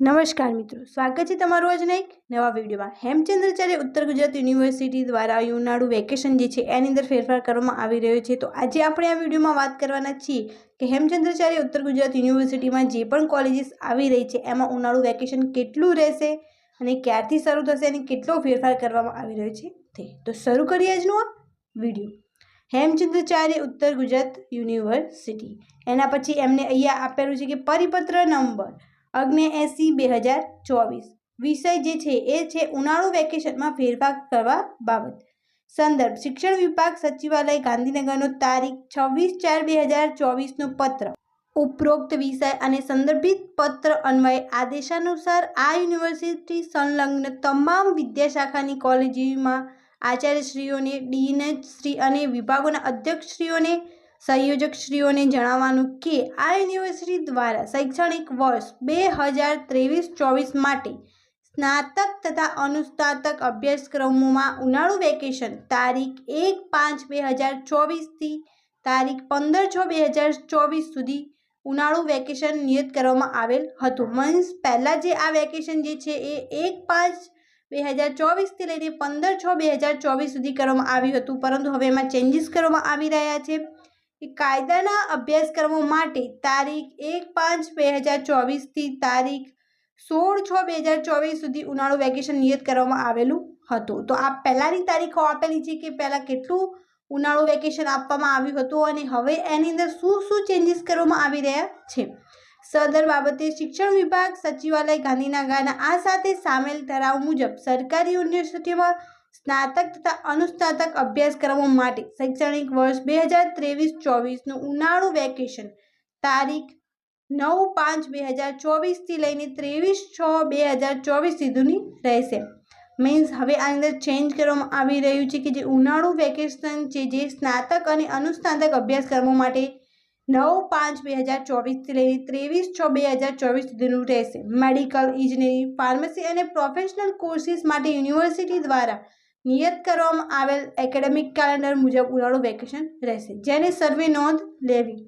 નમસ્કાર મિત્રો, સ્વાગત છે તમારું આજના એક નવા વિડીયોમાં. હેમચંદ્રાચાર્ય ઉત્તર ગુજરાત યુનિવર્સિટી દ્વારા ઉનાળુ વેકેશન જે છે, એની અંદર ફેરફાર કરવામાં આવી રહ્યો છે. તો આજે આપણે આ વિડીયોમાં વાત કરવાના છીએ કે હેમચંદ્રાચાર્ય ઉત્તર ગુજરાત યુનિવર્સિટીમાં જે પણ કોલેજીસ આવી રહી છે, એમાં ઉનાળુ વેકેશન કેટલું રહેશે અને ક્યારથી શરૂ થશે અને કેટલો ફેરફાર કરવામાં આવી રહ્યો છે તે. તો શરૂ કરીએ આજનો આ વીડિયો. હેમચંદ્રાચાર્ય ઉત્તર ગુજરાત યુનિવર્સિટી. એના પછી એમને અહીંયા આપેલું છે કે પરિપત્ર નંબર. અગ્ને એસી બે હજાર ચોવીસ. વિષય જે છે એ છે ઉનાળુ વેકેશનમાં ફેરફાર કરવા બાબત. સંદર્ભ, શિક્ષણ વિભાગ સચિવાલય, ગાંધીનગરનો તારીખ છવ્વીસ ચાર બે હજાર ચોવીસનો પત્ર. ઉપરોક્ત વિષય અને સંદર્ભિત પત્ર અન્વયે આદેશાનુસાર આ યુનિવર્સિટી સંલગ્ન તમામ વિદ્યાશાખાની કોલેજોમાં આચાર્યશ્રીઓને ડીએનએચશ્રી અને વિભાગોના અધ્યક્ષશ્રીઓને સંયોજકશ્રીઓને જણાવવાનું કે આ યુનિવર્સિટી દ્વારા શૈક્ષણિક વર્ષ બે હજાર ત્રેવીસ ચોવીસ માટે સ્નાતક તથા અનુસ્નાતક અભ્યાસક્રમોમાં ઉનાળુ વેકેશન તારીખ એક પાંચ બે હજાર ચોવીસથી તારીખ પંદર છ બે હજાર ચોવીસ સુધી ઉનાળુ વેકેશન નિયત કરવામાં આવેલ હતું. મીન્સ પહેલાં જે આ વેકેશન જે છે એ એક પાંચ બે હજાર ચોવીસથી લઈને પંદર છ બે હજાર ચોવીસ સુધી કરવામાં આવ્યું હતું. પરંતુ હવે એમાં ચેન્જીસ કરવામાં આવી રહ્યા છે. કે કાયદાના અભ્યાસક્રમો માટે તારીખ એક પાંચ બે હજાર ચોવીસથી તારીખ સોળ છ બે હજાર ચોવીસ સુધી ઉનાળુ વેકેશન નિયત કરવામાં આવેલું હતું. તો આ પહેલાંની તારીખો આપેલી છે કે પહેલાં કેટલું ઉનાળુ વેકેશન આપવામાં આવ્યું હતું અને હવે એની અંદર શું શું ચેન્જીસ કરવામાં આવી રહ્યા છે? સદર બાબતે શિક્ષણ વિભાગ, સચિવાલય ગાંધીનગરના આ સાથે સામેલ ઠરાવ મુજબ સરકારી યુનિવર્સિટીમાં સ્નાતક તથા અનુસ્નાતક અભ્યાસક્રમો માટે શૈક્ષણિક વર્ષ બે હજાર ત્રેવીસ ચોવીસનું ઉનાળુ વેકેશન તારીખ નવ પાંચ બે હજાર ચોવીસથી લઈને ત્રેવીસ છ બે હજાર ચોવીસ સુધીની રહેશે. મીન્સ હવે આ અંદર ચેન્જ કરવામાં આવી રહ્યું છે કે જે ઉનાળુ વેકેશન છે જે સ્નાતક અને અનુસ્નાતક અભ્યાસક્રમો માટે નવ પાંચ બે હજાર ચોવીસથી લઈને ત્રેવીસ છ બે હજાર ચોવીસ સુધીનું રહેશે. મેડિકલ ઇજનેરી ફાર્મસી અને પ્રોફેશનલ કોર્સિસ માટે યુનિવર્સિટી દ્વારા નિયત કરવામાં આવેલ એકેડેમિક કેલેન્ડર મુજબ ઉનાળુ વેકેશન રહેશે. જેની સર્વે નોંધ લેવી.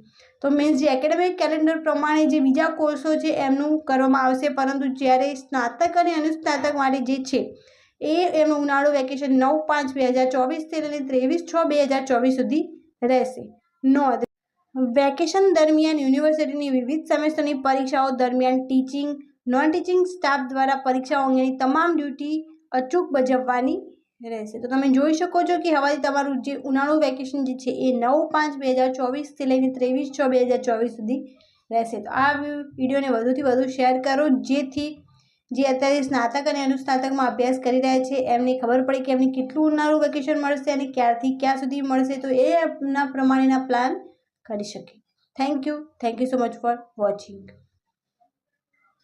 તો મીન્સ જે એકેડેમિક કેલેન્ડર પ્રમાણે જે બીજા કોર્સો છે, એમનું કરવામાં આવશે. પરંતુ જ્યારે સ્નાતક અને અનુસ્નાતક માટે જે છે, એ એનું ઉનાળુ વેકેશન નવ પાંચ બે હજાર ચોવીસથી લઈને ત્રેવીસ છ બે હજાર ચોવીસ સુધી રહેશે. નોંધ. વેકેશન દરમિયાન યુનિવર્સિટીની વિવિધ સેમેસ્ટરની પરીક્ષાઓ દરમિયાન ટીચિંગ નોન ટીચિંગ સ્ટાફ દ્વારા પરીક્ષાઓ અંગેની તમામ ડ્યુટી અચૂક બજાવવાની રહેશે. તો તમે જોઈ શકો છો કે હવાથી તમારું જે ઉનાળુ વેકેશન જે છે, એ નવ પાંચ બે હજાર ચોવીસથી લઈને ત્રેવીસ છ બે હજાર ચોવીસ સુધી રહેશે. તો આ વિડીયોને વધુથી વધુ શેર કરો, જેથી જે અત્યારે સ્નાતક અને અનુસ્નાતકમાં અભ્યાસ કરી રહ્યા છે, એમને ખબર પડે કે એમને કેટલું ઉનાળુ વેકેશન મળશે અને ક્યારથી ક્યાં સુધી મળશે. તો એ એમના પ્રમાણેના પ્લાન કરી શકે. Thank you thank you so much for watching